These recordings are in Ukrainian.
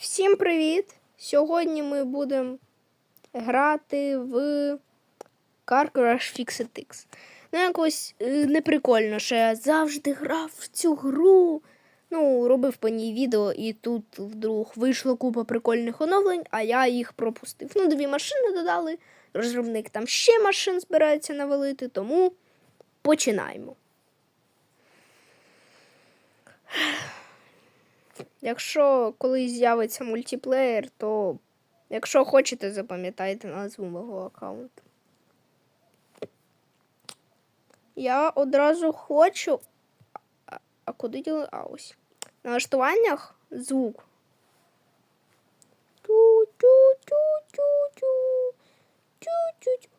Всім привіт! Сьогодні ми будемо грати в Car Crash Fixed X. Ну, якось е, неприкольно, що я завжди грав в цю гру. Ну, робив по ній відео, і тут вдруг вийшло купа прикольних оновлень, а я їх пропустив. Ну, дві машини додали. Розробник там ще машин збирається навалити, тому починаємо. Якщо колись з'явиться мультиплеєр, то якщо хочете, запам'ятайте назву мого аккаунту. Я одразу хочу. А, куди діли? А ось. На налаштуваннях звук. Тю-тю-тю-тю-тю.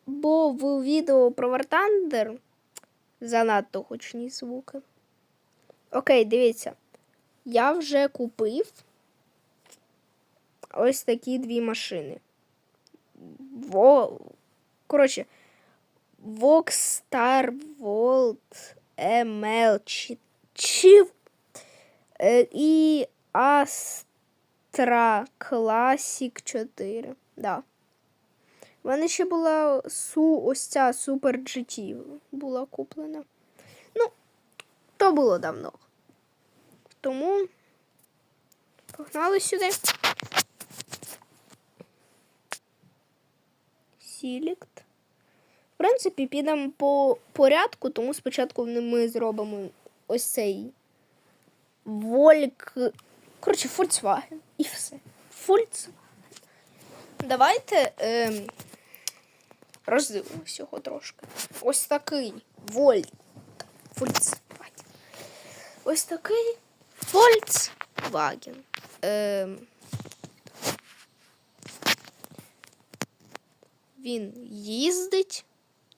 Бо в відео про War Thunder занадто гучні звуки. Окей, дивіться. Я вже купив ось такі дві машини. Во... Коротше, Voxstar Volt ML чи... чи... Е, і Astra Classic 4. Да. У мене ще була су, ось ця Super GT була куплена. Ну, то було давно. Тому погнали сюди. Сілікт. В принципі, підемо по порядку, тому спочатку ми зробимо ось цей Вольк. Коротше, Volkswagen. І все. Volkswagen. Давайте ем, роздивимось його трошки. Ось такий Вольт. Volkswagen. Ось такий Volkswagen. Ем, він їздить.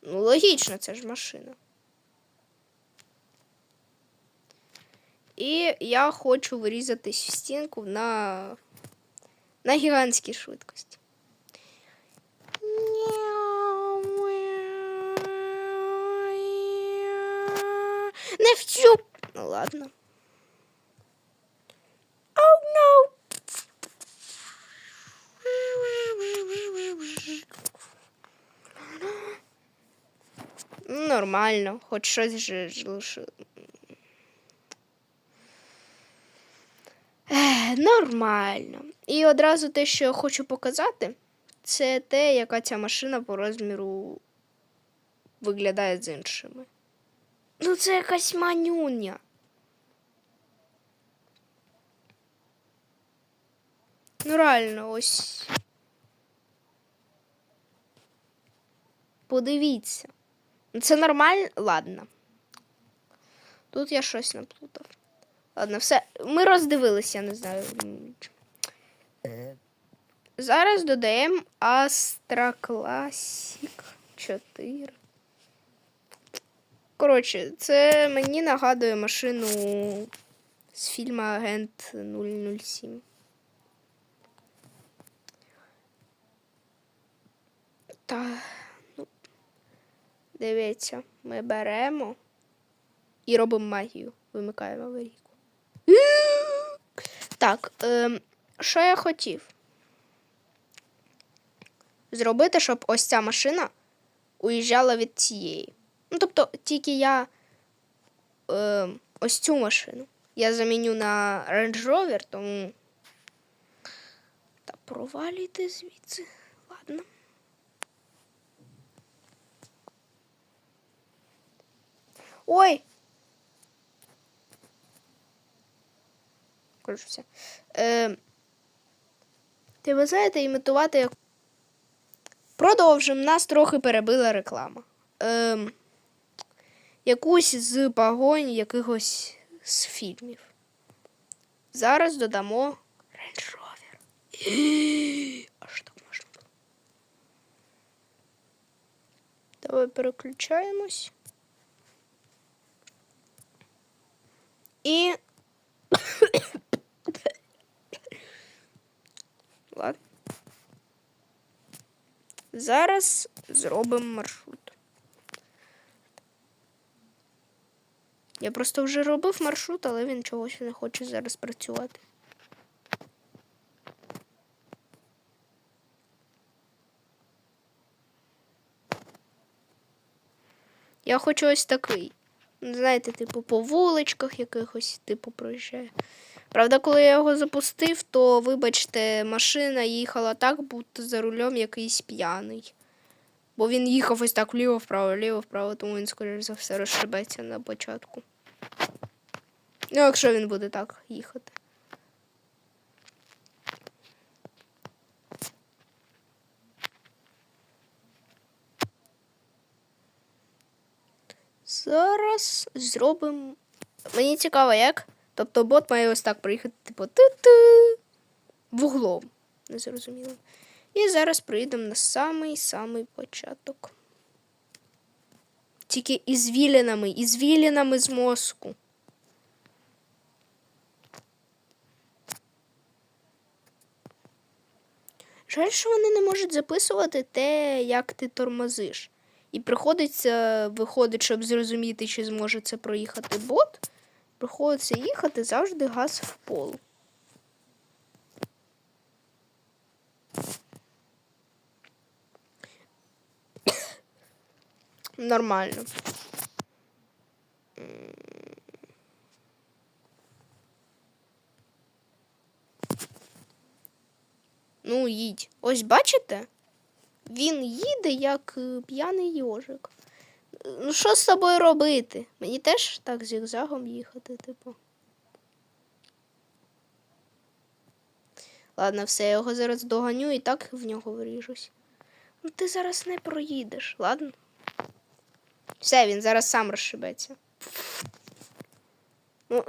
Ну, логічно, це ж машина. І я хочу вирізатись в стінку на, на гігантській швидкості. Не в цю. Ну ладно. Oh no. Ну, Нормально, хоч щось же лише. Нормально. І одразу те, що я хочу показати, це те, яка ця машина по розміру виглядає з іншими. Ну, це якась манюня. Ну, реально, ось. Подивіться. Це нормально? Ладно. Тут я щось наплутав. Ладно, все. Ми роздивилися, я не знаю. Зараз додаємо Astra Classic 4. Коротше, це мені нагадує машину з фільму Агент 007. Та, ну, дивіться, ми беремо і робимо магію. Вимикаємо аварійку. Так, ем, що я хотів? Зробити, щоб ось ця машина уїжджала від цієї. Ну, тобто, тільки я е, ось цю машину. Я заміню на Range Rover, тому. Та провалюйте звідси. Ладно. Ой! Коротше. Е, ти ви знаєте, імітувати як. Продовжимо. Нас трохи перебила реклама. Е, якусь з погонь якихось з фільмів. Зараз додамо Range Rover. Аж так можна. Давай переключаємось. І. Ладно. Зараз зробим маршрут. Я просто вже робив маршрут, але він чогось не хоче зараз працювати. Я хочу ось такий. Знаєте, типу, по вуличках якихось, типу, проїжджає. Правда, коли я його запустив, то, вибачте, машина їхала так, будто за рулем якийсь п'яний. Бо він їхав ось так вліво-вправо, вліво-вправо, тому він, скоріш за все, розшибеться на початку. Ну, якщо він буде так їхати. Зараз зробимо. Мені цікаво, як. Тобто бот має ось так приїхати, типу, ти-ти. Вуглом. Не зрозуміло. І зараз приїдемо на самий-самий початок. Тільки із вілінами, із вілінами з мозку. Жаль, що вони не можуть записувати те, як ти тормозиш. І приходиться, виходить, щоб зрозуміти, чи зможе це проїхати бот. Приходиться їхати завжди газ в пол. Нормально. Ну, їдь. Ось бачите? Він їде як е, п'яний йожик. Ну, що з тобою робити? Мені теж так зігзагом їхати, типу. Ладно, все, я його зараз доганю і так в нього вріжусь. Ну ти зараз не проїдеш, ладно? Все, він зараз сам розшибеться. Ну,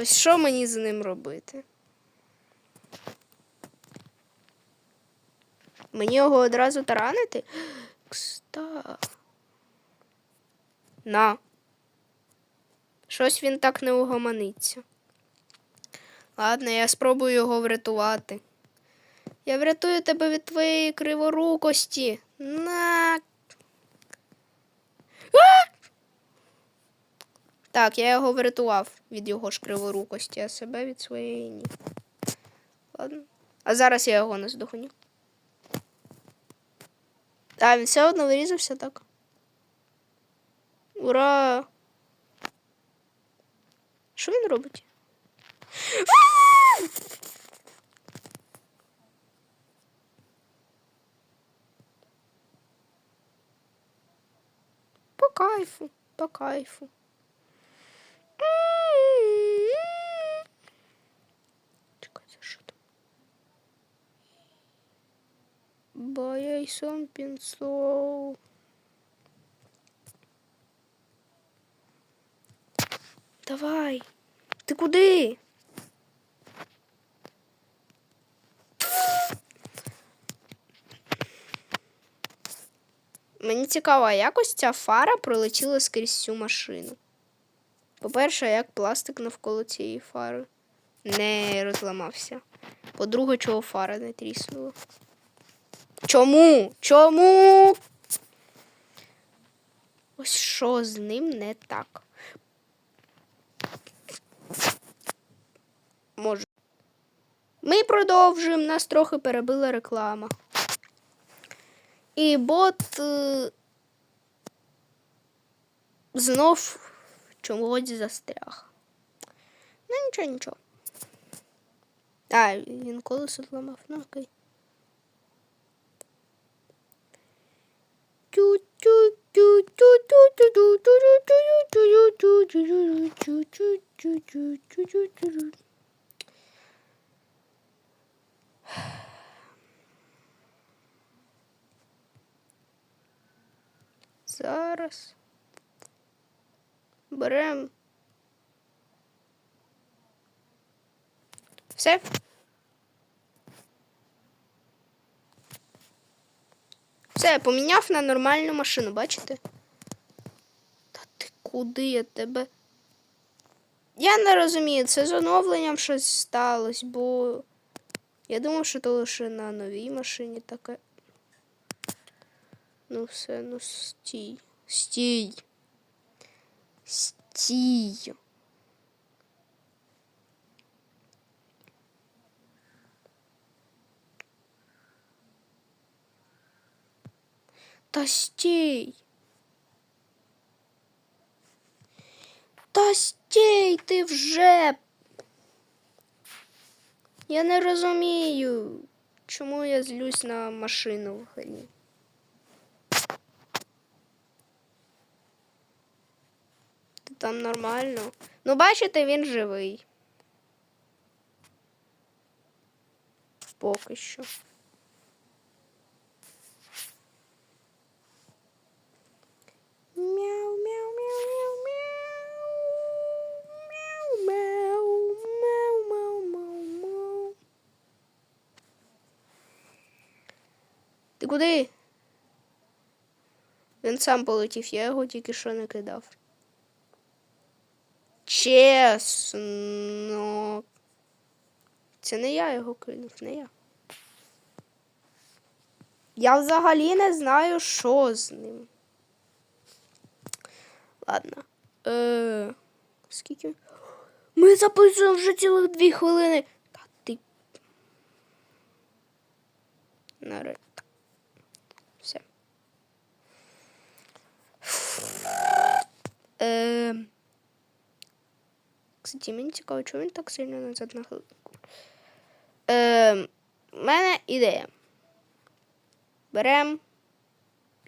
Ось що мені з ним робити? Мені його одразу таранити? Кста. На. Щось він так не угомониться. Ладно, я спробую його врятувати. Я врятую тебе від твоєї криворукості. На. А! Так, я його врятував від його ж криворукості, а себе від своєї ні. Ладно. А зараз я його не здохоню. А, він все одно вирізався так. Ура! Що він робить? По кайфу, по кайфу. Чекайте, що там? Buy something slow. Давай. Ти куди? Мені цікаво, а як ось ця фара пролетіла скрізь всю машину. По-перше, як пластик навколо цієї фари не розламався. По-друге, чого фара не тріснула. Чому? Чому? Ось що з ним не так. Може. Ми продовжуємо, нас трохи перебила реклама. І бот е, знов чомусь застряг. Ну, нічого, нічого. А, він колесо зламав, ну окей. Зараз. Берем. Все. Все, поміняв на нормальну машину, бачите? Та ти куди я тебе? Я не розумію, це з оновленням щось сталося, бо я думав, що то лише на новій машині таке. Ну все, ну стій. Стій. Стій. Та стій. Та ти вже. Я не розумію, чому я злюсь на машину в грі. Та Там нормально. Ну, бачите, він живий. Поки що. Мяу, мяу, мяу, мяу, мяу. Мяу, мяу, мяу, мяу, мяу. мяу. Ти куди? Він сам полетів, я його тільки що не кидав. Чесно. Це не я його кинув, не я. Я взагалі не знаю, що з ним. Ладно. Е, скільки? Ми записуємо вже цілих дві хвилини. Та ти. Нарешті. Все. Е, кстати, мені цікаво, чому він так сильно назад на хвилинку. Е, в мене ідея. Берем,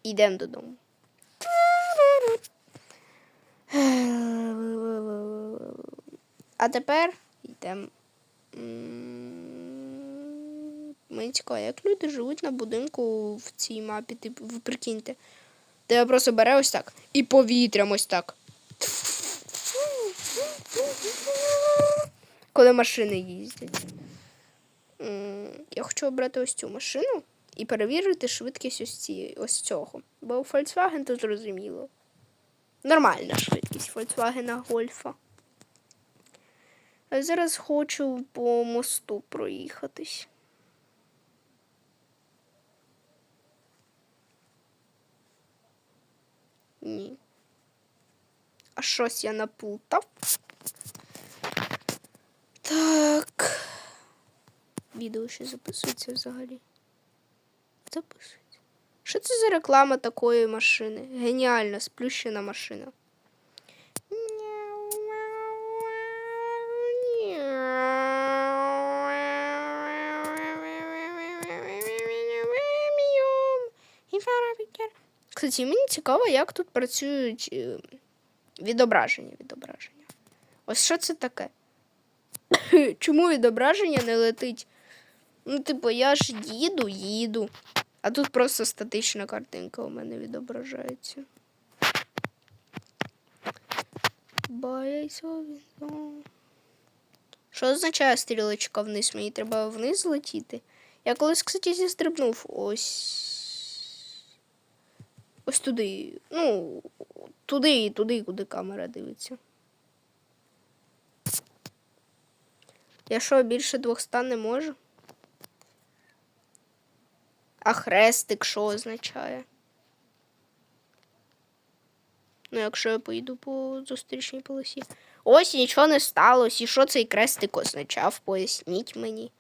йдемо додому. А тепер йдемо. Мені цікаво, як люди живуть на будинку в цій мапі, типу, ви прикиньте. Тебе просто бере ось так і повітрям ось так. Коли машини їздять. Я хочу обрати ось цю машину і перевірити швидкість ось, цієї, ось цього. Бо у Volkswagen то зрозуміло. Нормальна швидкість Volkswagen Гольфа. А зараз хочу по мосту проїхатись. Ні. А щось я наплутав. Так. Відео ще записується взагалі. Записується. Що це за реклама такої машини? Геніальна, сплющена машина. Кстати, мені цікаво, як тут працюють е, відображення. відображення. Ось що це таке? Чому відображення не летить? Ну, типу, я ж їду, їду. А тут просто статична картинка у мене відображається. Що означає стрілочка вниз? Мені треба вниз летіти. Я колись, кстати, зістрибнув ось. Ось туди. Ну, туди і туди, куди камера дивиться. Я що, більше 200 не можу? А хрестик що означає? Ну, якщо я поїду по зустрічній полосі. Ось нічого не сталося. І що цей хрестик означав? Поясніть мені.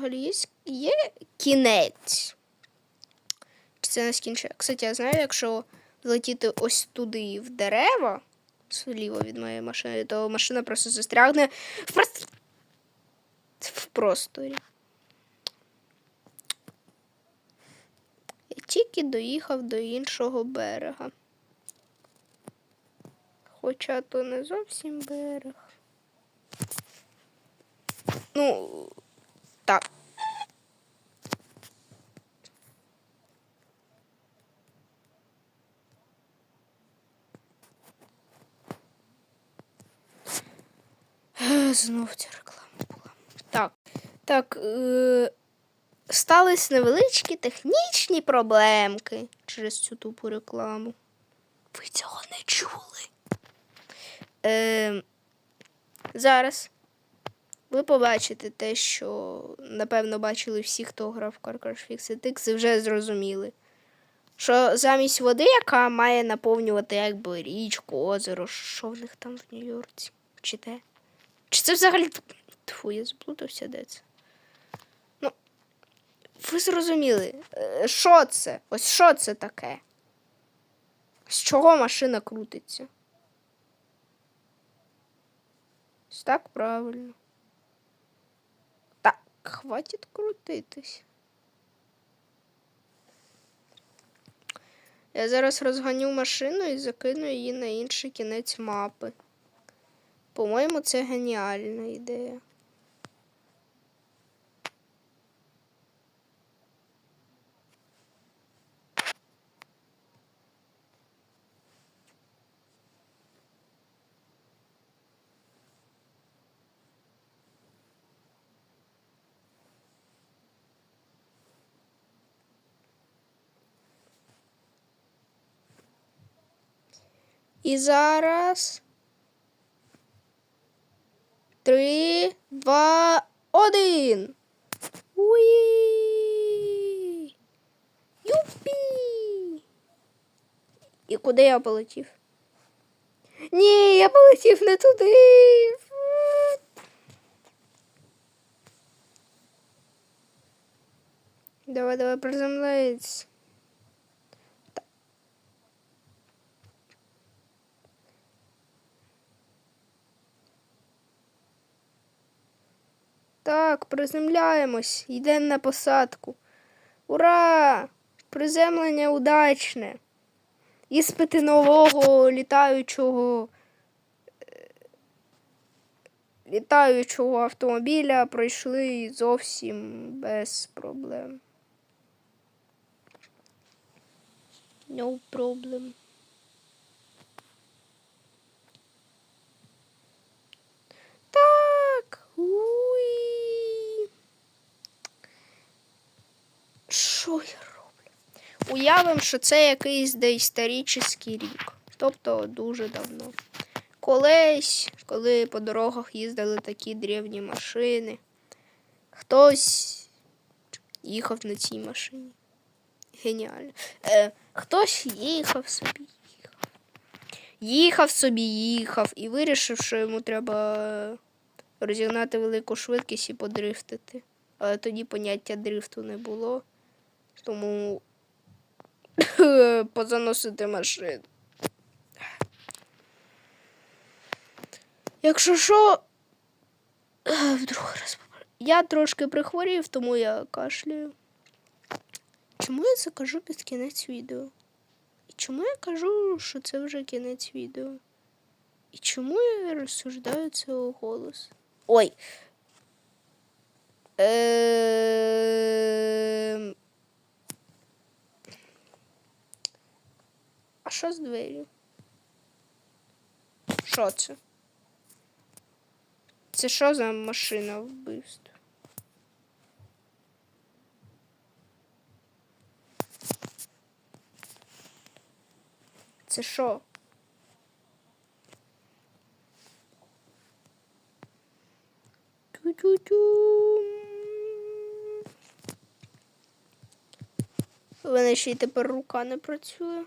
Взагалі є, кінець. Це не скінче? Кстати, я знаю, якщо злетіти ось туди в дерева, зліво від моєї машини, то машина просто застрягне в, прост... в просторі. Я тільки доїхав до іншого берега. Хоча то не зовсім берег. Ну, так. Знов ця реклама була. Так. Так. Е- стались невеличкі технічні проблемки через цю тупу рекламу. Ви цього не чули. Е- зараз ви побачите те, що напевно бачили всі, хто грав в Crash Fixed X, і вже зрозуміли. Що замість води, яка має наповнювати якби річку, озеро, що в них там в Нью-Йорці? Чи де? Чи це взагалі. Тьфу, я заплутався, де це? Ну, ви зрозуміли, Е, що це? Ось що це таке? З чого машина крутиться? Ось так правильно. Так, хватить крутитись. Я зараз розганю машину і закину її на інший кінець мапи. По-моєму, це геніальна ідея. І зараз. Три, два, один. Уї! Юпі! І куди я полетів? Ні, я полетів не туди. Давай, давай, приземлись. Так, приземляємось, йдемо на посадку. Ура! Приземлення удачне. Іспити нового літаючого е, літаючого автомобіля пройшли зовсім без проблем. No problem. Так. Уй. Що я роблю? Уявимо, що це якийсь доісторичний рік. Тобто дуже давно. Колись, коли по дорогах їздили такі древні машини, хтось їхав на цій машині. Геніально. Е, хтось їхав собі, їхав. Їхав собі, їхав і вирішив, що йому треба розігнати велику швидкість і подрифтити. Але тоді поняття дрифту не було. Тому позаносити машину. Якщо що, в другий раз я трошки прихворів, тому я кашляю. Чому я це кажу під кінець відео? І чому я кажу, що це вже кінець відео? І чому я розсуждаю у голос? Ой. Ем... А що з дверю? Що це? Це що за машина вбивств? Це що? Тю-тю-тю. У ще й тепер рука не працює.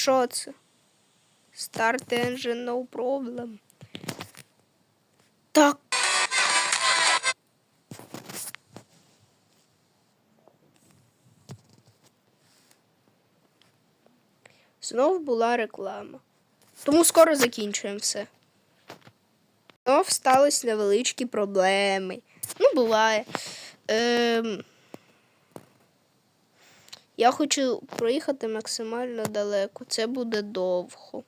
Що це? Start engine, no problem. Так. Знов була реклама. Тому скоро закінчуємо все. Знов стались невеличкі проблеми. Ну, буває. Ем... Я хочу проїхати максимально далеко. Це буде довго.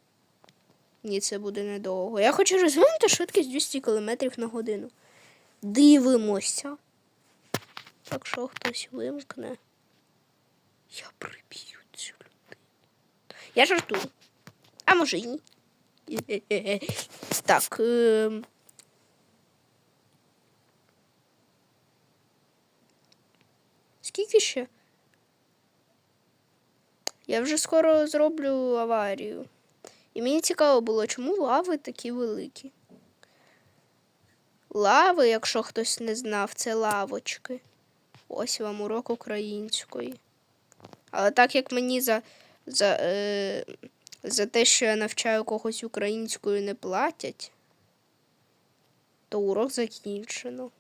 Ні, це буде недовго. Я хочу розвинути швидкість 200 км на годину. Дивимося. Якщо хтось вимкне, я приб'ю цю людину. Я жартую. А може і ні. Так. ем. Скільки ще? Я вже скоро зроблю аварію. І мені цікаво було, чому лави такі великі. Лави, якщо хтось не знав, це лавочки. Ось вам урок української. Але так як мені за, за, е, за те, що я навчаю когось українською, не платять, то урок закінчено.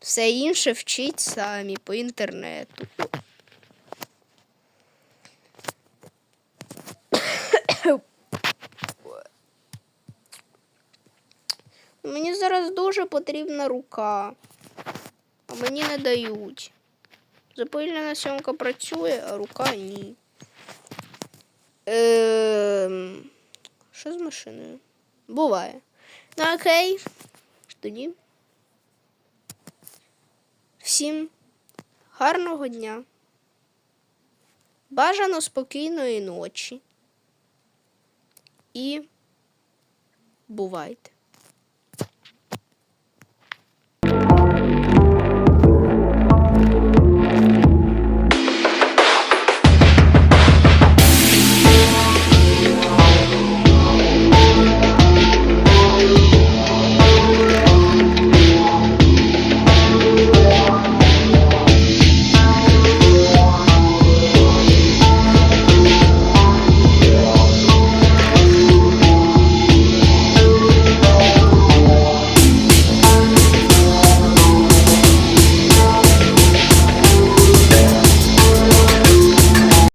Все інше вчіть самі по інтернету. Мені зараз дуже потрібна рука, а мені не дають. Запильнена сьомка працює, а рука ні. Ем... Що з машиною? Буває. Ну окей. Тоді. Всім гарного дня. Бажано спокійної ночі. І бувайте.